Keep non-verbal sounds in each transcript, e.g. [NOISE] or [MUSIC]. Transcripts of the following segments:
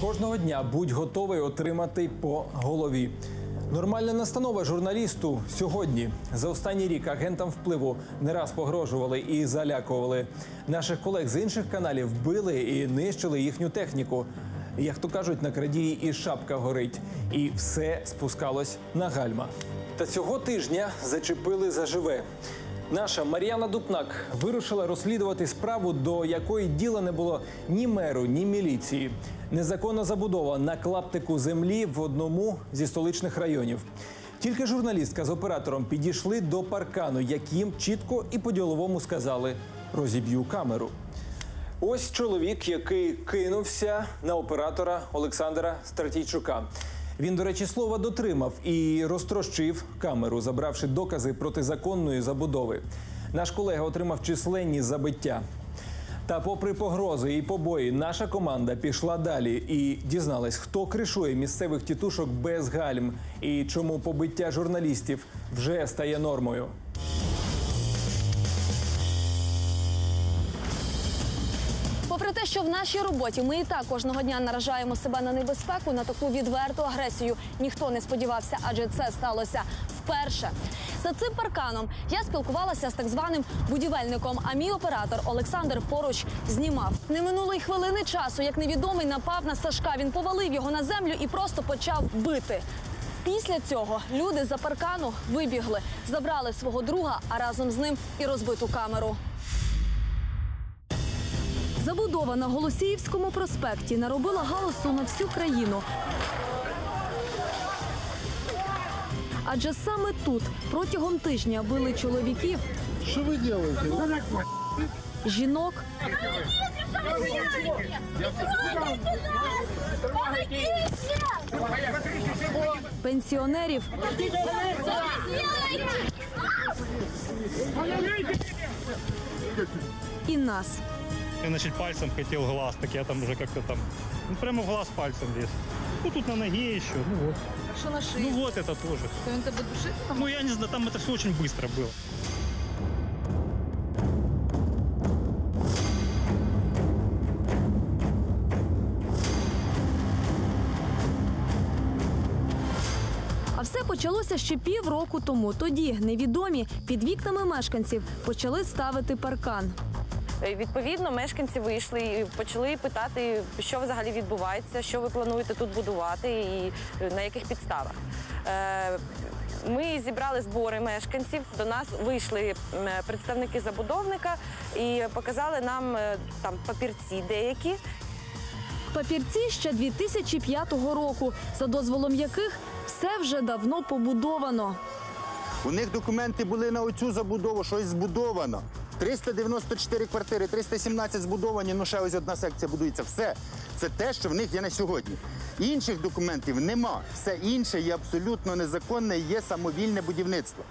Кожного дня будь готовий отримати по голові. Нормальна настанова журналісту сьогодні. За останній рік агентам впливу не раз погрожували і залякували. Наших колег з інших каналів били і нищили їхню техніку. Як то кажуть, на крадії і шапка горить, і все спускалось на гальма. Та цього тижня зачепили заживе. Наша Мар'яна Дупнак вирушила розслідувати справу, до якої діла не було ні меру, ні міліції. Незаконна забудова на клаптику землі в одному зі столичних районів. Тільки журналістка з оператором підійшли до паркану, яким чітко і по-діловому сказали розіб'ю камеру. Ось чоловік, який кинувся на оператора Олександра Стратійчука. Він, до речі, слова дотримав і розтрощив камеру, забравши докази протизаконної забудови. Наш колега отримав численні забиття. Та, попри погрози і побої, наша команда пішла далі і дізналась, хто кришує місцевих тітушок без гальм і чому побиття журналістів вже стає нормою. Що в нашій роботі ми і так кожного дня наражаємо себе на небезпеку, на таку відверту агресію ніхто не сподівався, адже це сталося вперше. За цим парканом я спілкувалася з так званим будівельником. А мій оператор Олександр поруч знімав. Не минуло й хвилини часу, як невідомий напав на Сашка. Він повалив його на землю і просто почав бити. Після цього люди за паркану вибігли, забрали свого друга, а разом з ним і розбиту камеру. Забудова на Голосіївському проспекті наробила галасу на всю країну. Адже саме тут протягом тижня били чоловіків, Что вы делаете? жінок пенсіонерів і нас. Я, значит, пальцем хотел глаз, так я там уже как-то там, ну, прямо в глаз пальцем лез. Ну, тут на ноге еще, ну вот. Що на шиї? Ну, вот это тоже. То він тебе душить? Ну, я не знаю, там это все очень быстро было. А все почалося ще півроку тому. Тоді невідомі під вікнами мешканців почали ставити паркан. Е, Відповідно, мешканці вийшли і почали питати, що взагалі відбувається, що ви плануєте тут будувати і е, на яких підставах. Е, Ми зібрали збори мешканців. До нас вийшли представники забудовника і показали нам там папірці деякі, Папірці ще 2005 року, за дозволом яких все вже давно побудовано. У них документи були на оцю забудову, щось збудовано. 394 квартири, 317 збудовані, ну ще ось одна секція будується. Все. Це те, що в них є на сьогодні. Інших документів нема. Все інше є абсолютно незаконне є самовільне будівництво.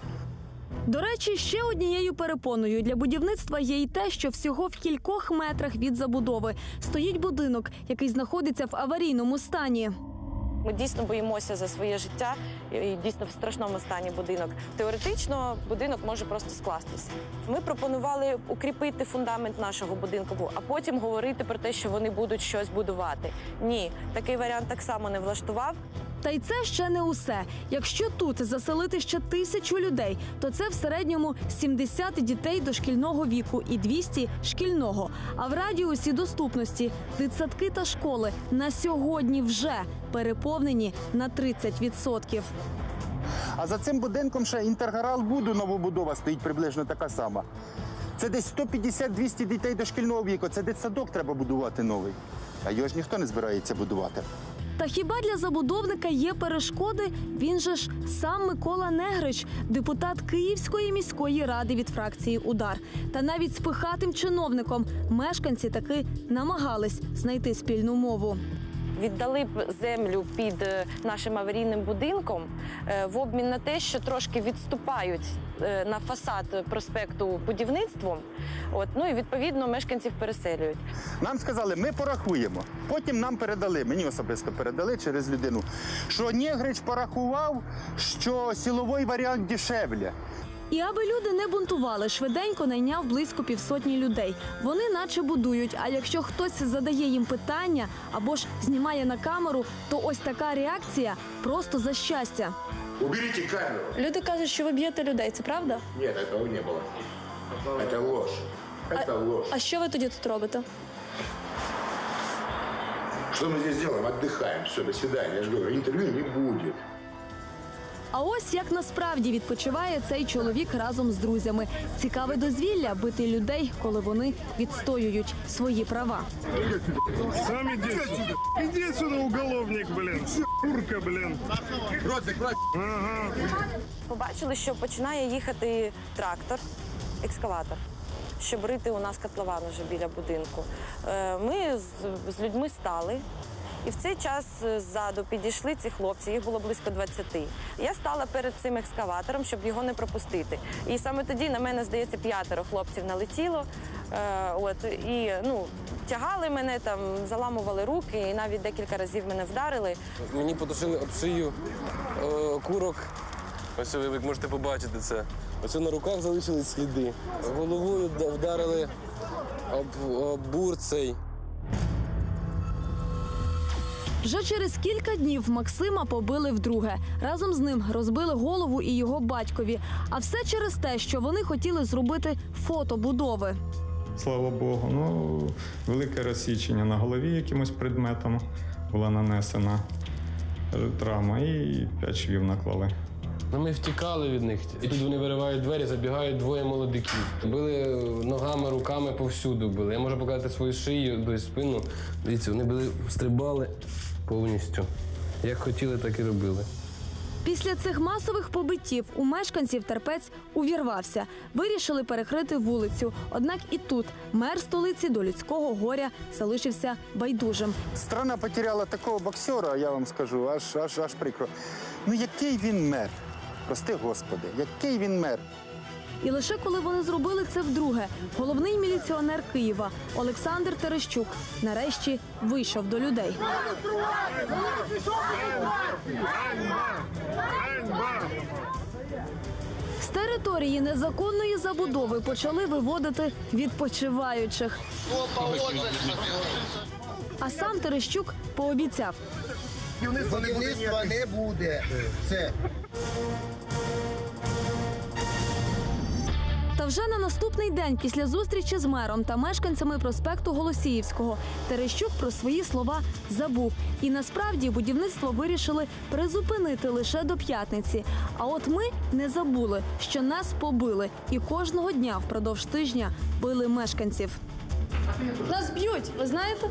До речі, ще однією перепоною для будівництва є й те, що всього в кількох метрах від забудови стоїть будинок, який знаходиться в аварійному стані. Ми дійсно боїмося за своє життя і дійсно в страшному стані будинок. Теоретично будинок може просто скластися. Ми пропонували укріпити фундамент нашого будинку, а потім говорити про те, що вони будуть щось будувати. Ні, такий варіант так само не влаштував. Та й це ще не усе. Якщо тут заселити ще тисячу людей, то це в середньому 70 дітей дошкільного віку і 200 шкільного. А в радіусі доступності дитсадки та школи на сьогодні вже переповнені на 30%. А за цим будинком ще інтерграл Буду новобудова стоїть приблизно така сама. Це десь 150-200 дітей дошкільного віку. Це дитсадок треба будувати новий. А його ж ніхто не збирається будувати. Та хіба для забудовника є перешкоди? Він же ж сам Микола Негрич, депутат Київської міської ради від фракції Удар. Та навіть з пихатим чиновником мешканці таки намагались знайти спільну мову. Віддали б землю під е, нашим аварійним будинком е, в обмін на те, що трошки відступають на фасад проспекту будівництвом. От ну і відповідно мешканців переселюють. Нам сказали, ми порахуємо. Потім нам передали, мені особисто передали через людину, що Нєгрич порахував, що силовий варіант дешевле. І аби люди не бунтували, швиденько найняв близько півсотні людей. Вони наче будують. А якщо хтось задає їм питання або ж знімає на камеру, то ось така реакція просто за щастя. Уберите камеру. Люди кажуть, що ви б'єте людей. Це правда? Нет, этого не было. Это ложь. Это ложь. А що ви тоді тут робите? Что мы здесь делаем? Отдыхаем. Все, до свидания. Я же говорю, интервью не будет. А ось як насправді відпочиває цей чоловік разом з друзями. Цікаве дозвілля бити людей, коли вони відстоюють свої права. Сам иди сюда. Иди сюда, уголовник, блин. Курка, блин. Ага. Побачили, що починає їхати трактор, екскаватор, щоб рити у нас котлован вже біля будинку. Е, Ми з людьми стали. І в цей час е, ззаду підійшли ці хлопці, їх було близько 20. Я стала перед цим екскаватором, щоб його не пропустити. І саме тоді на мене, здається, п'ятеро хлопців налетіло. Е, от, і ну, тягали мене, там, заламували руки, і навіть декілька разів мене вдарили. Мені потушили об шию е, курок. Ось ви можете побачити це. Ось на руках залишились сліди. Головою вдарили об, об бур цей. Вже через кілька днів Максима побили вдруге. Разом з ним розбили голову і його батькові. А все через те, що вони хотіли зробити фото будови. Слава Богу. Ну, велике розсічення на голові якимось предметом була нанесена е, травма і п'ять швів наклали. Ну, ми втікали від них. І тут вони виривають двері, забігають двоє молодиків. Били ногами, руками повсюду били. Я можу показати свою шию, тобто спину. Дивіться, вони били, стрибали повністю. Як хотіли, так і робили. Після цих масових побиттів у мешканців терпець увірвався. Вирішили перекрити вулицю. Однак і тут мер столиці до людського горя залишився байдужим. Страна потеряла такого боксера, я вам скажу, аж аж аж прикро. Ну який він мер? Прости господи, який він мер? І лише коли вони зробили це вдруге, головний міліціонер Києва Олександр Терещук нарешті вийшов до людей. З території незаконної забудови почали виводити відпочиваючих. А сам Терещук пообіцяв, Будівництва не буде. Це вже на наступний день після зустрічі з мером та мешканцями проспекту Голосіївського Терещук про свої слова забув. І насправді будівництво вирішили призупинити лише до п'ятниці. А от ми не забули, що нас побили, і кожного дня впродовж тижня били мешканців. Нас б'ють, ви знаєте?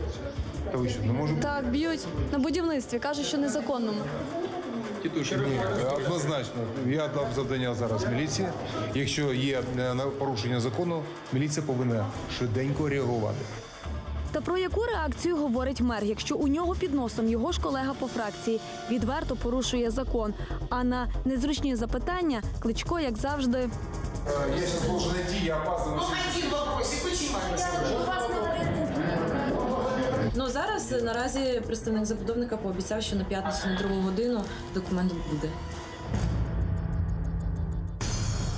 Так, б'ють на будівництві. кажуть, що незаконному. Однозначно, я дав завдання зараз міліції. Якщо є е, на- порушення закону, міліція повинна швиденько реагувати. Та про яку реакцію говорить мер, якщо у нього під носом його ж колега по фракції відверто порушує закон? А на незручні запитання Кличко, як завжди, Я зараз должен йти, я опаздываю. Ну зараз е, наразі представник забудовника пообіцяв, що на п'ятницю на другу годину документ буде.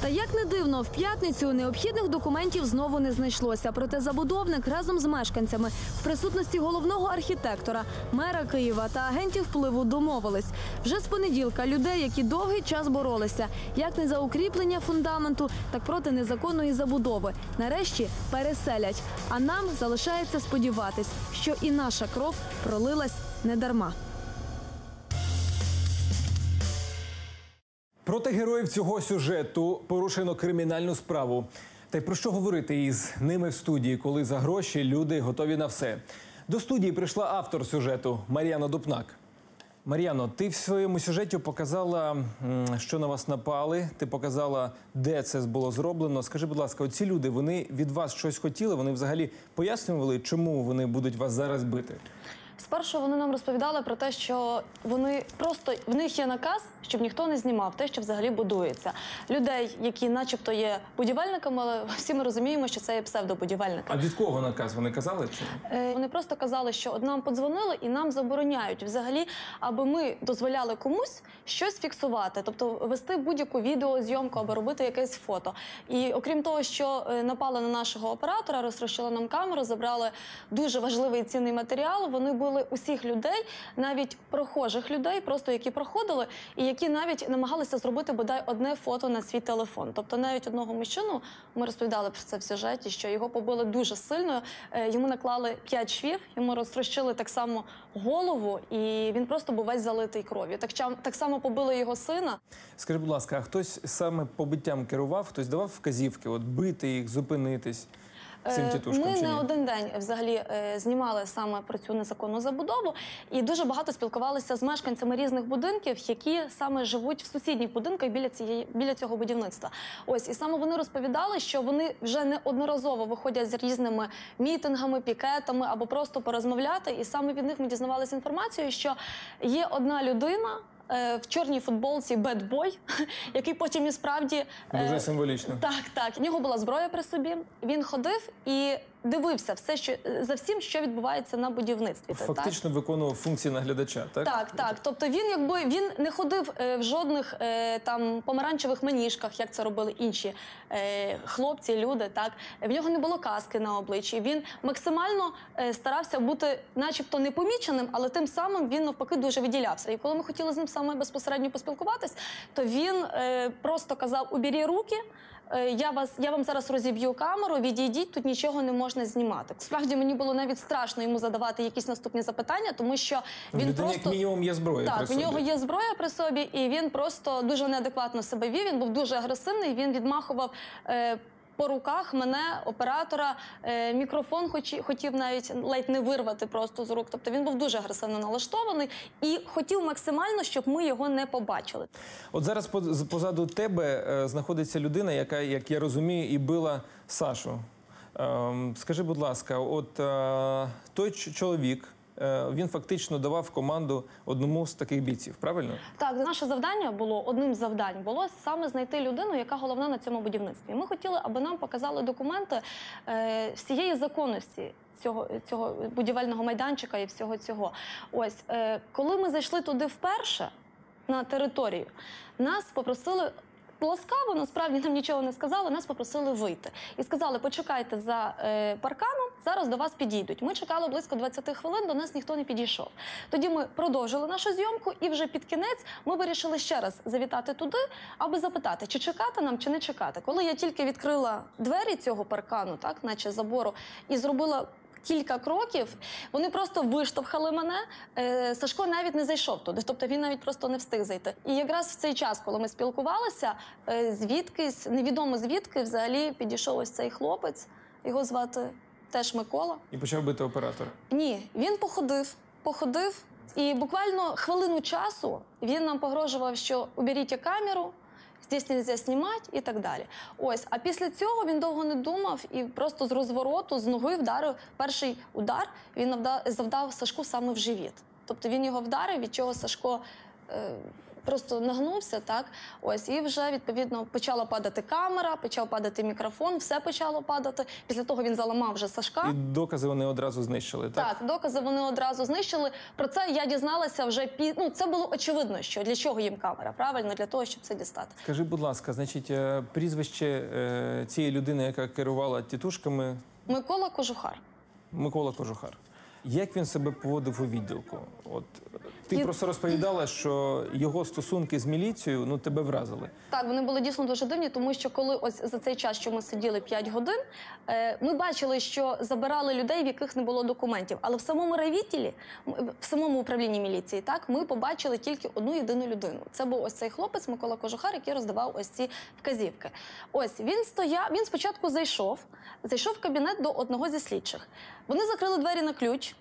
Та як не дивно, в п'ятницю необхідних документів знову не знайшлося. Проте забудовник разом з мешканцями в присутності головного архітектора, мера Києва та агентів впливу домовились. Вже з понеділка людей, які довгий час боролися, як не за укріплення фундаменту, так проти незаконної забудови. Нарешті переселять. А нам залишається сподіватись, що і наша кров пролилась недарма. Проти героїв цього сюжету порушено кримінальну справу. Та й про що говорити із ними в студії, коли за гроші люди готові на все. До студії прийшла автор сюжету Мар'яна Дупнак. Мар'яно, ти в своєму сюжеті показала, що на вас напали. Ти показала, де це було зроблено. Скажи, будь ласка, оці люди вони від вас щось хотіли? Вони взагалі пояснювали, чому вони будуть вас зараз бити? Спершу вони нам розповідали про те, що вони просто в них є наказ, щоб ніхто не знімав те, що взагалі будується. Людей, які, начебто, є будівельниками, але [LAUGHS] всі ми розуміємо, що це є псевдобудівельники. А від кого наказ? Вони казали чи? Е, Вони просто казали, що от нам подзвонили і нам забороняють взагалі, аби ми дозволяли комусь щось фіксувати, тобто вести будь-яку відеозйомку або робити якесь фото. І окрім того, що е, напали на нашого оператора, розтрощили нам камеру, забрали дуже важливий цінний матеріал. Вони були усіх людей, навіть прохожих людей, просто які проходили, і які навіть намагалися зробити бодай одне фото на свій телефон. Тобто навіть одного мужчину ми розповідали про це в сюжеті, що його побили дуже сильно. Е, Йому наклали п'ять швів, йому розтрощили так само голову, і він просто був весь залитий кров'ю. Так, так само побили його сина. Скажи, будь ласка, а хтось саме побиттям керував, хтось давав вказівки, от бити їх, зупинитись цим Е, тітушкам Ми чи ні? не один день взагалі е, знімали саме про цю незаконну забудову і дуже багато спілкувалися з мешканцями різних будинків, які саме живуть в сусідніх будинках біля цієї біля цього будівництва. Ось і саме вони розповідали, що вони вже неодноразово виходять з різними мітингами, пікетами або просто порозмовляти. І саме від них ми дізнавалися інформацію, що є одна людина. Е, В чорній футболці бедбой, [LAUGHS] який потім і справді е, Дуже символічно. так, так. В нього була зброя при собі. Він ходив і дивився все, що за всім, що відбувається на будівництві. Так? Фактично виконував функції наглядача, так? Так, так. Тобто він якби він не ходив е, в жодних е, там помаранчевих маніжках, як це робили інші е, хлопці, люди. Так в нього не було каски на обличчі. Він максимально е, старався бути, начебто, непоміченим, але тим самим він навпаки дуже виділявся. І коли ми хотіли з ним саме безпосередньо поспілкуватись, то він е, просто казав: убері руки. Е, Я вас, я вам зараз розіб'ю камеру, відійдіть, тут нічого не можна знімати. Справді мені було навіть страшно йому задавати якісь наступні запитання, тому що він людини, просто як мінімум, є зброя так, при в нього є зброя при собі, і він просто дуже неадекватно себе вів. Він був дуже агресивний. Він відмахував. Е, по руках мене, оператора, е, мікрофон хоч, хотів навіть ледь не вирвати просто з рук. Тобто він був дуже агресивно налаштований і хотів максимально, щоб ми його не побачили. От зараз позаду тебе е, знаходиться людина, яка, як я розумію, і била Сашу. Ем, скажи, будь ласка, от е, той чоловік. Е, Він фактично давав команду одному з таких бійців, правильно? Так, наше завдання було одним з завдань було саме знайти людину, яка головна на цьому будівництві. Ми хотіли, аби нам показали документи е, всієї законності. Цього цього будівельного майданчика і всього цього. Ось е, коли ми зайшли туди вперше на територію, нас попросили. Ласкаво, насправді нам нічого не сказали, нас попросили вийти. І сказали, почекайте за е, парканом, зараз до вас підійдуть. Ми чекали близько 20 хвилин, до нас ніхто не підійшов. Тоді ми продовжили нашу зйомку, і вже під кінець ми вирішили ще раз завітати туди, аби запитати, чи чекати нам, чи не чекати. Коли я тільки відкрила двері цього паркану, так, наче забору, і зробила. Кілька кроків вони просто виштовхали мене. Е, Сашко навіть не зайшов туди, тобто він навіть просто не встиг зайти. І якраз в цей час, коли ми спілкувалися, е, звідкись невідомо звідки взагалі підійшов ось цей хлопець. Його звати теж Микола. І почав бити оператора. Ні, він походив, походив, і буквально хвилину часу він нам погрожував, що уберіть камеру. Здесь нельзя знімати і так далі. Ось, а після цього він довго не думав і просто з розвороту, з ноги вдарив. Перший удар він завдав Сашку саме в живіт. Тобто він його вдарив, від чого Сашко е, просто нагнувся, так ось і вже відповідно почала падати камера, почав падати мікрофон, все почало падати. Після того він заламав вже Сашка. І докази вони одразу знищили, так? Так, докази вони одразу знищили. Про це я дізналася вже пі... Ну, це було очевидно, що для чого їм камера, правильно, для того, щоб це дістати. Скажи, будь ласка, значить, е, прізвище е, цієї людини, яка керувала тітушками, Микола Кожухар. Микола Кожухар. Як він себе поводив у відділку? От ти Він- просто розповідала, що його стосунки з міліцією ну тебе вразили. Так, вони були дійсно дуже дивні, тому що коли ось за цей час, що ми сиділи 5 годин, е, ми бачили, що забирали людей, в яких не було документів. Але в самому райвідділі, м, в самому управлінні міліції, так ми побачили тільки одну єдину людину. Це був ось цей хлопець Микола Кожухар, який роздавав ось ці вказівки. Ось він стояв. Він спочатку зайшов, зайшов в кабінет до одного зі слідчих. Вони закрили двері на ключ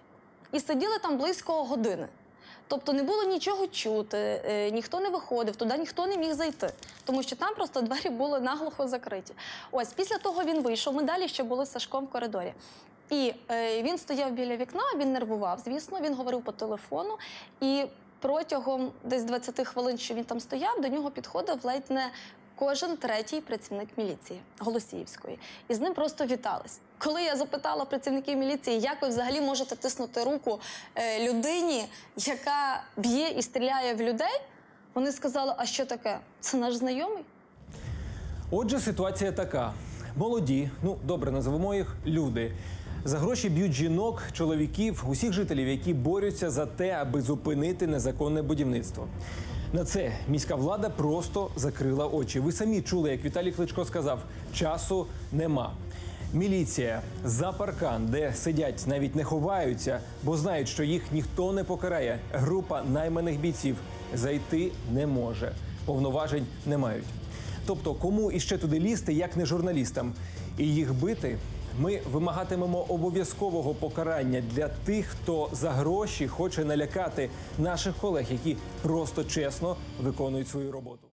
і сиділи там близько години. Тобто не було нічого чути, е, ніхто не виходив, туди ніхто не міг зайти, тому що там просто двері були наглухо закриті. Ось після того він вийшов. Ми далі ще були з Сашком в коридорі. І е, він стояв біля вікна, він нервував, звісно, він говорив по телефону. І протягом десь 20 хвилин, що він там стояв, до нього підходив ледь не кожен третій працівник міліції Голосіївської. І з ним просто вітались. Коли я запитала працівників міліції, як ви взагалі можете тиснути руку е, людині, яка б'є і стріляє в людей, вони сказали: а що таке? Це наш знайомий? Отже, ситуація така: молоді, ну добре, називемо їх люди. За гроші б'ють жінок, чоловіків, усіх жителів, які борються за те, аби зупинити незаконне будівництво. На це міська влада просто закрила очі. Ви самі чули, як Віталій Кличко сказав: часу нема. Міліція за паркан, де сидять, навіть не ховаються, бо знають, що їх ніхто не покарає. Група найманих бійців зайти не може, повноважень не мають. Тобто, кому іще туди лізти, як не журналістам, і їх бити. Ми вимагатимемо обов'язкового покарання для тих, хто за гроші хоче налякати наших колег, які просто чесно виконують свою роботу.